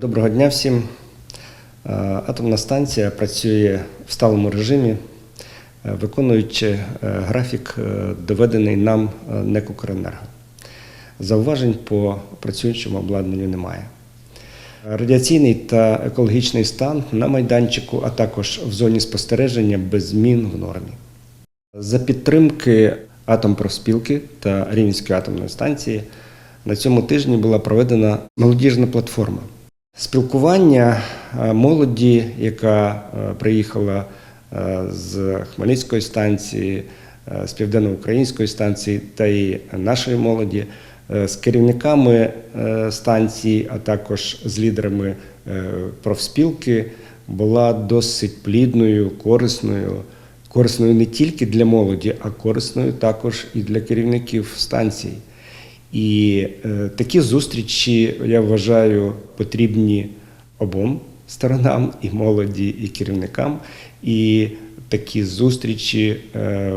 Доброго дня всім. Е, Атомна станція працює в сталому режимі, е, виконуючи е, графік, доведений нам НЕК «Укренерго». Зауважень по працюючому обладнанню немає. Радіаційний та екологічний стан на майданчику, а також в зоні спостереження без змін в нормі. За підтримки Атомпрофспілки та Рівненської атомної станції на цьому тижні була проведена молодіжна платформа. Спілкування е, молоді, яка е, приїхала е, з Хмельницької станції, з південноукраїнської станції та і нашої молоді, з керівниками станції, а також з лідерами профспілки, була досить плідною, корисною. Корисною не тільки для молоді, а корисною також і для керівників станцій. І е, такі зустрічі, я вважаю, потрібні обом сторонам, і молоді, і керівникам. І такі зустрічі е,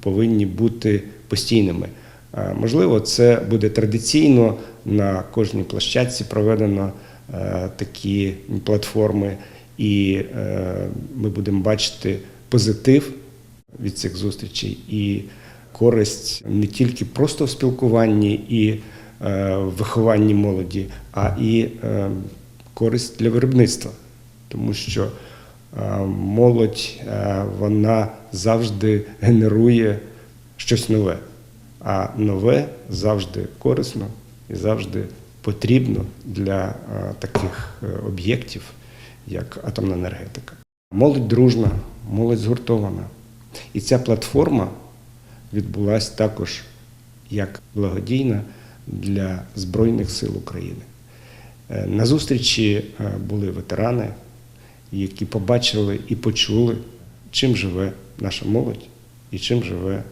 повинні бути постійними. Е, можливо, це буде традиційно на кожній площадці проведено такі платформи, і ми будемо бачити позитив від цих зустрічей і користь не тільки просто в спілкуванні і е, вихованні молоді, а і е, користь для виробництва, тому що е, молодь вона завжди генерує щось нове, а нове завжди корисно і завжди потрібно для таких об'єктів, як атомна енергетика. Молодь дружна, молодь згуртована. І ця платформа відбулася також як благодійна для Збройних сил України. Е, На зустрічі е, були ветерани, які побачили і почули, чим живе наша молодь і чим живе е,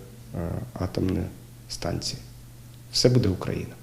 атомна станція. Все буде Україна.